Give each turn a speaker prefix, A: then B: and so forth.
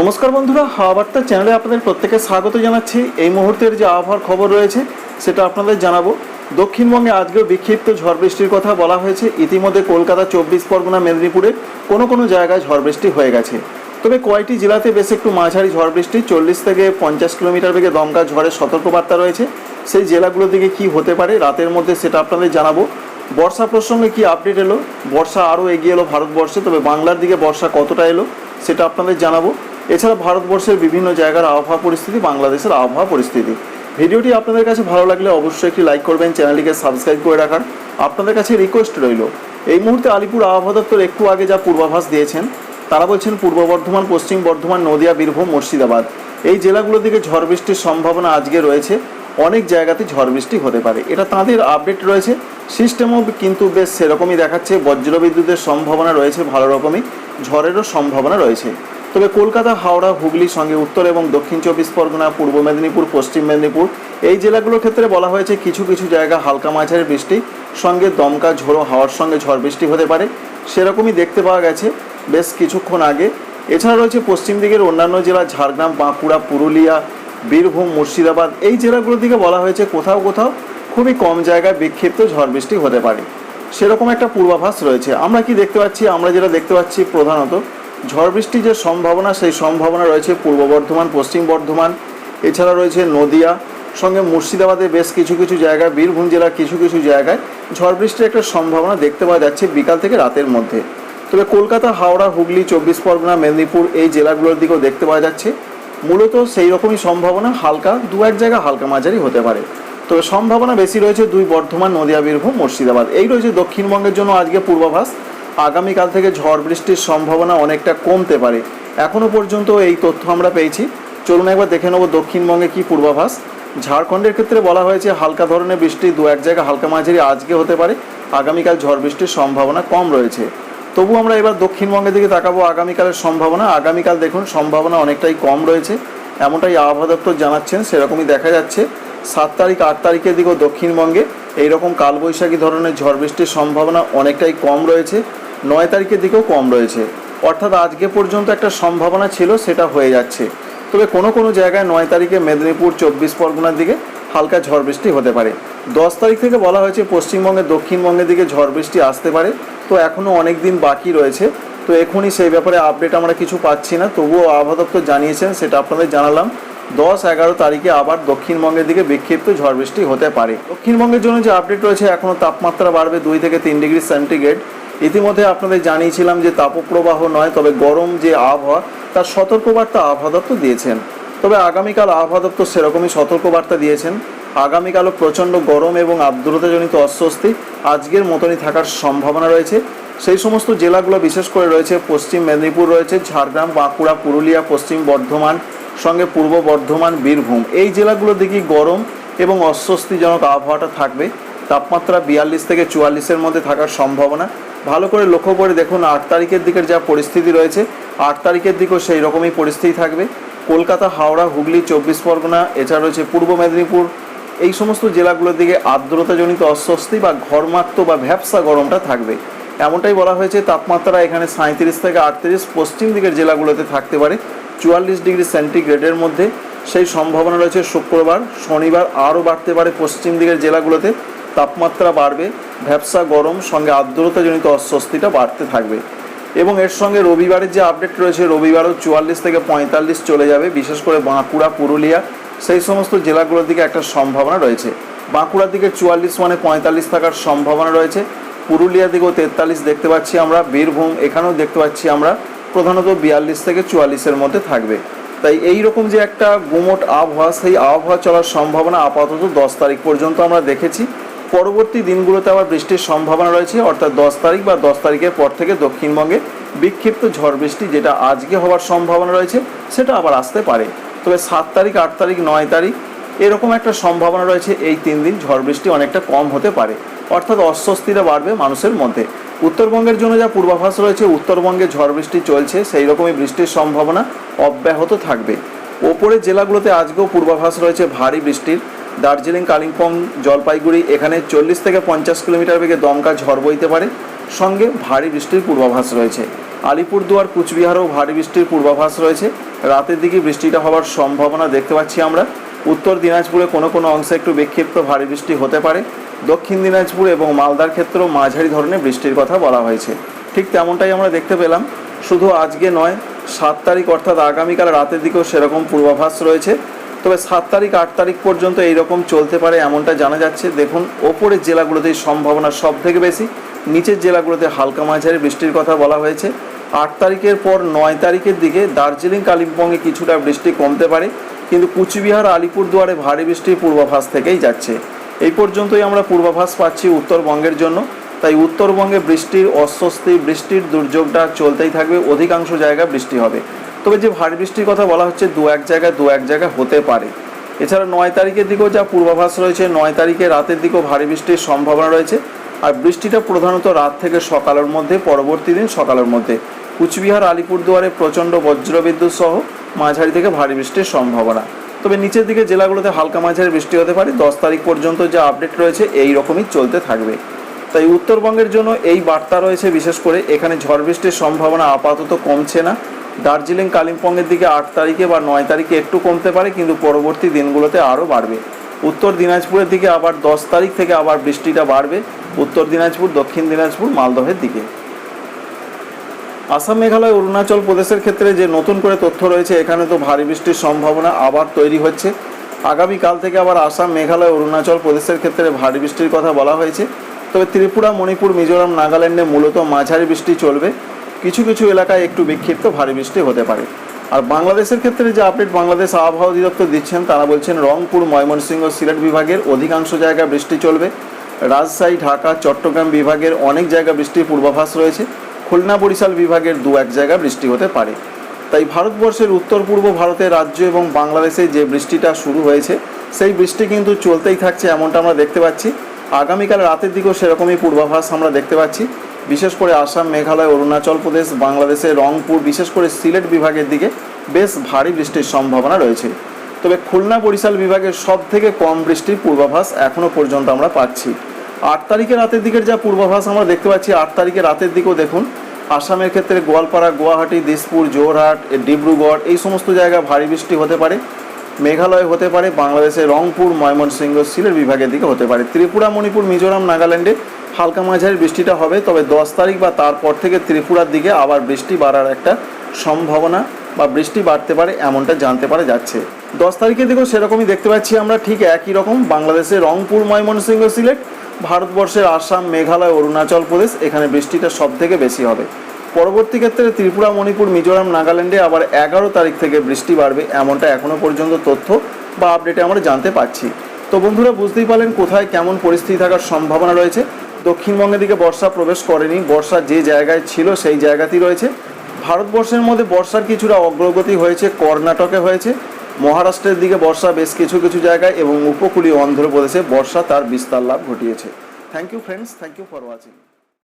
A: নমস্কার বন্ধুরা হাওয়া বার্তা চ্যানেলে আপনাদের প্রত্যেকে স্বাগত জানাচ্ছি। এই মুহূর্তের যে আবহাওয়ার খবর রয়েছে, সেটা আপনাদের জানাব। দক্ষিণবঙ্গে আজকেও বিক্ষিপ্ত ঝড় বৃষ্টির কথা বলা হয়েছে। ইতিমধ্যে কলকাতা, চব্বিশ পরগনা, মেদিনীপুরে কোনো কোনো জায়গায় ঝড় বৃষ্টি হয়ে গেছে। তবে কয়টি জেলাতে বেশ একটু মাঝারি ঝড় বৃষ্টি, চল্লিশ থেকে পঞ্চাশ কিলোমিটার বেগে দমকা ঝড়ের সতর্কবার্তা রয়েছে। সেই জেলাগুলোর দিকে কি হতে পারে, রাতের মধ্যে সেটা আপনাদের জানাব। বর্ষা প্রসঙ্গে কি আপডেট এলো? বর্ষা আরও এগিয়ে এলো ভারতবর্ষে, তবে বাংলার দিকে বর্ষা কতটা এলো, সেটা আপনাদের জানাব। এছাড়া ভারতবর্ষের বিভিন্ন জায়গার আবহাওয়া পরিস্থিতি, বাংলাদেশের আবহাওয়া পরিস্থিতি। ভিডিওটি আপনাদের কাছে ভালো লাগলে অবশ্যই একটি লাইক করবেন, চ্যানেলটিকে সাবস্ক্রাইব করে রাখার। আপনাদের কাছে রিকোয়েস্ট রইল, এই মুহূর্তে আলিপুর আবহাওয়া দপ্তর একটু আগে যা পূর্বাভাস দিয়েছেন, তারা বলছেন পূর্ব বর্ধমান, পশ্চিম বর্ধমান, নদিয়া, বীরভূম, মুর্শিদাবাদ। এই জেলাগুলোর দিকে ঝড় বৃষ্টির সম্ভাবনা আজকে রয়েছে, অনেক জায়গাতে ঝড় বৃষ্টি হতে পারে। এটা তাদের আপডেট রয়েছে সিস্টেমও কিন্তু বেশ সেরকমই দেখাচ্ছে, বজ্রবিদ্যুতের সম্ভাবনা রয়েছে ভালো রকমই, ঝড়েরও সম্ভাবনা রয়েছে। তবে কলকাতা, হাওড়া, হুগলি, সঙ্গে উত্তর এবং দক্ষিণ চব্বিশ পরগনা, পূর্ব মেদিনীপুর, পশ্চিম মেদিনীপুর এই জেলাগুলোর ক্ষেত্রে বলা হয়েছে কিছু কিছু জায়গা হালকা মাঝারি বৃষ্টি, সঙ্গে দমকা ঝোড়ো, হাওয়ার সঙ্গে ঝড় বৃষ্টি হতে পারে, সেরকমই দেখতে পাওয়া গেছে বেশ কিছুক্ষণ আগে। এছাড়া রয়েছে পশ্চিম দিকের অন্যান্য জেলা ঝাড়গ্রাম, বাঁকুড়া, পুরুলিয়া, বীরভূম, মুর্শিদাবাদ। এই জেলাগুলোর দিকে বলা হয়েছে কোথাও কোথাও খুবই কম জায়গায় বিক্ষিপ্ত ঝড় বৃষ্টি হতে পারে। সেরকম একটা পূর্বাভাস রয়েছে। আমরা কি দেখতে পাচ্ছি? আমরা যেটা দেখতে পাচ্ছি প্রধানত ঝড় বৃষ্টির যে সম্ভাবনা, সেই সম্ভাবনা রয়েছে পূর্ব বর্ধমান, পশ্চিম বর্ধমান, এছাড়া রয়েছে নদিয়া, সঙ্গে মুর্শিদাবাদে বেশ কিছু কিছু জায়গায়, বীরভূম জেলার কিছু কিছু জায়গায় ঝড় বৃষ্টির একটা সম্ভাবনা দেখতে পাওয়া যাচ্ছে বিকাল থেকে রাতের মধ্যে। তবে কলকাতা, হাওড়া, হুগলি, চব্বিশ পরগনা, মেদিনীপুর এই জেলাগুলোর দিকেও দেখতে পাওয়া যাচ্ছে। মূলত সেই রকমই সম্ভাবনা, হালকা, দু এক জায়গা হালকা মাঝারি হতে পারে। তবে সম্ভাবনা বেশি রয়েছে দুই বর্ধমান, নদিয়া, বীরভূম, মুর্শিদাবাদ। এই রয়েছে দক্ষিণবঙ্গের জন্য আজকে পূর্বাভাস। আগামীকাল থেকে ঝড় বৃষ্টির সম্ভাবনা অনেকটা কমতে পারে। এখনও পর্যন্ত এই তথ্য আমরা পেয়েছি। চলুন একবার দেখে নেব দক্ষিণবঙ্গে কি পূর্বাভাস। ঝাড়খণ্ডের ক্ষেত্রে বলা হয়েছে হালকা ধরনের বৃষ্টি দু এক জায়গা হালকা মাঝারি আজকে হতে পারে। আগামীকাল ঝড় বৃষ্টির সম্ভাবনা কম রয়েছে। তবু আমরা এবার দক্ষিণবঙ্গের দিকে তাকাবো আগামীকালের সম্ভাবনা। আগামীকাল দেখুন, সম্ভাবনা অনেকটাই কম রয়েছে। এমনটাই আবহাওয়া দপ্তর জানাচ্ছেন, সেরকমই দেখা যাচ্ছে। সাত তারিখ, আট তারিখের দিকেও দক্ষিণবঙ্গে এইরকম কালবৈশাখী ধরনের ঝড় বৃষ্টির সম্ভাবনা অনেকটাই কম রয়েছে। নয় তারিখের দিকেও কম রয়েছে। অর্থাৎ আজকে পর্যন্ত একটা সম্ভাবনা ছিল, সেটা হয়ে যাচ্ছে। তবে কোনো কোনো জায়গায় নয় তারিখে মেদিনীপুর চব্বিশ পরগনার দিকে হালকা ঝড় বৃষ্টি হতে পারে। দশ তারিখ থেকে বলা হয়েছে পশ্চিমবঙ্গের দক্ষিণবঙ্গের দিকে ঝড় বৃষ্টি আসতে পারে। তো এখনও অনেক দিন বাকি রয়েছে। তো এখনই সেই ব্যাপারে আপডেট আমরা কিছু পাচ্ছি না। তবুও আবহাওয়া দপ্তর জানিয়েছেন, সেটা আপনাদের জানালাম। দশ, এগারো তারিখে আবার দক্ষিণবঙ্গের দিকে বিক্ষিপ্ত ঝড় বৃষ্টি হতে পারে। দক্ষিণবঙ্গের জন্য যে আপডেট রয়েছে এখনও তাপমাত্রা বাড়বে দুই থেকে তিন ডিগ্রি সেন্টিগ্রেড ইতিমধ্যে আপনাদের জানিয়েছিলাম যে তাপপ্রবাহ নয়, তবে গরম যে আবহাওয়া, তার সতর্কবার্তা আবহাওয়া দপ্তর দিয়েছেন। তবে আগামীকাল আবহাওয়া দপ্তর সেরকমই সতর্কবার্তা দিয়েছেন। আগামীকালও প্রচণ্ড গরম এবং আর্দ্রতাজনিত অস্বস্তি আজকের মতনই থাকার সম্ভাবনা রয়েছে। সেই সমস্ত জেলাগুলো বিশেষ করে রয়েছে পশ্চিম মেদিনীপুর রয়েছে, ঝাড়গ্রাম, বাঁকুড়া, পুরুলিয়া, পশ্চিম বর্ধমান, সঙ্গে পূর্ব বর্ধমান, বীরভূম। এই জেলাগুলোর দিকে গরম এবং অস্বস্তিজনক আবহাওয়াটা থাকবে। তাপমাত্রা বিয়াল্লিশ থেকে চুয়াল্লিশের মধ্যে থাকার সম্ভাবনা। ভালো করে লক্ষ্য করে দেখুন আট তারিখের দিকের যা পরিস্থিতি রয়েছে, আট তারিখের দিকেও সেই রকমই পরিস্থিতি থাকবে। কলকাতা, হাওড়া, হুগলি, চব্বিশ পরগনা, এছাড়া রয়েছে পূর্ব মেদিনীপুর। এই সমস্ত জেলাগুলোর দিকে আর্দ্রতাজনিত অস্বস্তি বা ঘরমাক্ত বা ভ্যাবসা গরমটা থাকবে। এমনটাই বলা হয়েছে, তাপমাত্রা এখানে সাঁত্রিশ থেকে আটত্রিশ, পশ্চিম দিকের জেলাগুলোতে থাকতে পারে। চুয়াল্লিশ ডিগ্রি সেন্টিগ্রেডের মধ্যে সেই সম্ভাবনা রয়েছে শুক্রবার, শনিবার আরও বাড়তে পারে পশ্চিম দিকের জেলাগুলোতে। তাপমাত্রা বাড়বে ভ্যাবসা গরম, সঙ্গে আর্দ্রতাজনিত অস্বস্তিটা বাড়তে থাকবে। এবং এর সঙ্গে রবিবারের যে আপডেট রয়েছে, রবিবারও চুয়াল্লিশ থেকে পঁয়তাল্লিশ চলে যাবে, বিশেষ করে বাঁকুড়া, পুরুলিয়া, সেই সমস্ত জেলাগুলোর দিকে একটা সম্ভাবনা রয়েছে। বাঁকুড়ার দিকে চুয়াল্লিশ মানে পঁয়তাল্লিশ থাকার সম্ভাবনা রয়েছে। পুরুলিয়ার দিকেও তেতাল্লিশ দেখতে পাচ্ছি আমরা, বীরভূম এখানেও দেখতে পাচ্ছি আমরা, প্রধানত বিয়াল্লিশ থেকে চুয়াল্লিশের মধ্যে থাকবে। তাই এই রকম যে একটা গুমট আবহাওয়া, সেই আবহাওয়া চলার সম্ভাবনা আপাতত দশ তারিখ পর্যন্ত আমরা দেখেছি। পরবর্তী দিনগুলোতে আবার বৃষ্টির সম্ভাবনা রয়েছে, অর্থাৎ দশ তারিখ বা দশ তারিখের পর থেকে দক্ষিণবঙ্গে বিক্ষিপ্ত ঝড় বৃষ্টি যেটা আজকে হওয়ার সম্ভাবনা রয়েছে, সেটা আবার আসতে পারে। তবে সাত তারিখ, আট তারিখ, নয় তারিখ এরকম একটা সম্ভাবনা রয়েছে, এই তিন দিন ঝড় বৃষ্টি অনেকটা কম হতে পারে, অর্থাৎ অস্বস্তিটা বাড়বে মানুষের মধ্যে। উত্তরবঙ্গের জন্য যা পূর্বাভাস রয়েছে, উত্তরবঙ্গে ঝড় বৃষ্টি চলছে, সেই রকমই বৃষ্টির সম্ভাবনা অব্যাহত থাকবে। ওপরের জেলাগুলোতে আজকেও পূর্বাভাস রয়েছে, ভারী বৃষ্টির দার্জিলিং, কালিম্পং, জলপাইগুড়ি, এখানে চল্লিশ থেকে পঞ্চাশ কিলোমিটার বেগে দমকা ঝড় বইতে পারে। সঙ্গে ভারী বৃষ্টির পূর্বাভাস রয়েছে। আলিপুরদুয়ার কুচবিহারেও ভারী বৃষ্টির পূর্বাভাস রয়েছে। রাতের দিকে বৃষ্টিটা হওয়ার সম্ভাবনা দেখতে পাচ্ছি আমরা। উত্তর দিনাজপুরে কোনো কোনো অংশে একটু বিক্ষিপ্ত ভারী বৃষ্টি হতে পারে। দক্ষিণ দিনাজপুর এবং মালদার ক্ষেত্রেও মাঝারি ধরনের বৃষ্টির কথা বলা হয়েছে। ঠিক তেমনটাই আমরা দেখতে পেলাম। শুধু আজকে নয়, সাত তারিখ অর্থাৎ আগামীকাল রাতের দিকেও সেরকম পূর্বাভাস রয়েছে। তবে সাত তারিখ, আট তারিখ পর্যন্ত এইরকম চলতে পারে এমনটা জানা যাচ্ছে। দেখুন, ওপরের জেলাগুলোতে এই সম্ভাবনা সব থেকে বেশি। নিচের জেলাগুলোতে হালকা মাঝারি বৃষ্টির কথা বলা হয়েছে। আট তারিখের পর নয় তারিখের দিকে দার্জিলিং, কালিম্পংয়ে কিছুটা বৃষ্টি কমতে পারে। কিন্তু কুচবিহার, আলিপুরদুয়ারে ভারী বৃষ্টির পূর্বাভাস থেকেই যাচ্ছে। এই পর্যন্তই আমরা পূর্বাভাস পাচ্ছি উত্তরবঙ্গের জন্য। তাই উত্তরবঙ্গে বৃষ্টির অস্বস্তি, বৃষ্টির দুর্যোগটা চলতেই থাকবে। অধিকাংশ জায়গায় বৃষ্টি হবে। তবে যে ভারী বৃষ্টির কথা বলা হচ্ছে, দু এক জায়গায় দু এক জায়গায় হতে পারে। এছাড়া নয় তারিখের দিকেও যা পূর্বাভাস রয়েছে, নয় তারিখে রাতের দিকেও ভারী বৃষ্টির সম্ভাবনা রয়েছে। আর বৃষ্টিটা প্রধানত রাত থেকে সকালের মধ্যে, পরবর্তী দিন সকালের মধ্যে। কুচবিহার, আলিপুরদুয়ারে প্রচণ্ড বজ্রবিদ্যুৎ সহ মাঝারি থেকে ভারী বৃষ্টির সম্ভাবনা। তবে নিচের দিকে জেলাগুলোতে হালকা মাঝারি বৃষ্টি হতে পারে। দশ তারিখ পর্যন্ত যা আপডেট রয়েছে, এই রকমই চলতে থাকবে। তাই উত্তরবঙ্গের জন্য এই বার্তা রয়েছে, বিশেষ করে এখানে ঝড় বৃষ্টির সম্ভাবনা আপাতত কমছে না। দার্জিলিং, কালিম্পংয়ের দিকে আট তারিখে বা নয় তারিখে একটু কমতে পারে, কিন্তু পরবর্তী দিনগুলোতে আরও বাড়বে। উত্তর দিনাজপুরের দিকে আবার দশ তারিখ থেকে আবার বৃষ্টিটা বাড়বে। উত্তর দিনাজপুর, দক্ষিণ দিনাজপুর, মালদহের দিকে। আসাম, মেঘালয়, অরুণাচল প্রদেশের ক্ষেত্রে যে নতুন করে তথ্য রয়েছে, এখানে তো ভারী বৃষ্টির সম্ভাবনা আবার তৈরি হচ্ছে। আগামীকাল থেকে আবার আসাম, মেঘালয়, অরুণাচল প্রদেশের ক্ষেত্রে ভারী বৃষ্টির কথা বলা হয়েছে। তবে ত্রিপুরা, মণিপুর, মিজোরাম, নাগাল্যান্ডে মূলত মাঝারি বৃষ্টি চলবে। কিছু কিছু এলাকায় একটু বিক্ষিপ্ত ভারী বৃষ্টি হতে পারে। আর বাংলাদেশের ক্ষেত্রে যে আপডেট বাংলাদেশ আবহাওয়া অধিদপ্তর দিচ্ছেন, তারা বলছেন রংপুর, ময়মনসিংহ, সিলেট বিভাগের অধিকাংশ জায়গায় বৃষ্টি চলবে। রাজশাহী, ঢাকা, চট্টগ্রাম বিভাগের অনেক জায়গা বৃষ্টির পূর্বাভাস রয়েছে। খুলনা, বরিশাল বিভাগের দু এক জায়গা বৃষ্টি হতে পারে। তাই ভারতবর্ষের উত্তর পূর্ব ভারতের রাজ্য এবং বাংলাদেশে যে বৃষ্টিটা শুরু হয়েছে, সেই বৃষ্টি কিন্তু চলতেই থাকছে এমনটা আমরা দেখতে পাচ্ছি। আগামীকাল রাতের দিকেও সেরকমই পূর্বাভাস আমরা দেখতে পাচ্ছি। বিশেষ করে আসাম, মেঘালয়, অরুণাচল প্রদেশ বাংলাদেশের রংপুর, বিশেষ করে সিলেট বিভাগের দিকে বেশ ভারী বৃষ্টির সম্ভাবনা রয়েছে। তবে খুলনা বরিশাল বিভাগের সব থেকে কম বৃষ্টির পূর্বাভাস এখনও পর্যন্ত আমরা পাচ্ছি। আট তারিখে রাতের দিকের যা পূর্বাভাস আমরা দেখতে পাচ্ছি, আট তারিখে রাতের দিকেও দেখুন, আসামের ক্ষেত্রে গোয়ালপাড়া, গুয়াহাটি, দিসপুর জোরহাট ডিব্রুগড়, এই সমস্ত জায়গা ভারী বৃষ্টি হতে পারে। মেঘালয় হতে পারে, বাংলাদেশের রংপুর, ময়মনসিংহ, সিলেট বিভাগের দিকে হতে পারে। ত্রিপুরা, মণিপুর, মিজোরাম, নাগাল্যান্ডে হালকা মাঝারি বৃষ্টিটা হবে, তবে দশ তারিখ বা তারপর থেকে ত্রিপুরার দিকে আবার বৃষ্টি বাড়ার একটা সম্ভাবনা বা বৃষ্টি বাড়তে পারে এমনটা জানতে পারা যাচ্ছে। দশ তারিখের দিকেও সেরকমই দেখতে পাচ্ছি আমরা, ঠিক একই রকম বাংলাদেশের রংপুর, ময়মনসিংহ, সিলেট, ভারতবর্ষের আসাম, মেঘালয়, অরুণাচল প্রদেশ, এখানে বৃষ্টিটা সব থেকে বেশি হবে। পরবর্তী ক্ষেত্রে ত্রিপুরা, মণিপুর, মিজোরাম, নাগাল্যান্ডে আবার এগারো তারিখ থেকে বৃষ্টি বাড়বে এমনটা এখনও পর্যন্ত তথ্য বা আপডেটে আমরা জানতে পারছি তো বন্ধুরা, বুঝতেই পারলেন কোথায় কেমন পরিস্থিতি থাকার সম্ভাবনা রয়েছে। দক্ষিণবঙ্গের দিকে বর্ষা প্রবেশ করেনি। বর্ষা যে জায়গায় ছিল সেই জায়গাতেই রয়েছে। ভারতবর্ষের মধ্যে বর্ষার কিছুটা অগ্রগতি হয়েছে, কর্ণাটকে হয়েছে। মহারাষ্ট্রের দিকে বর্ষা বেশ কিছু কিছু জায়গায় এবং উপকূলীয় অন্ধ্রপ্রদেশে বর্ষা তার বিস্তার লাভ ঘটিয়েছে। Thank you friends thank you for watching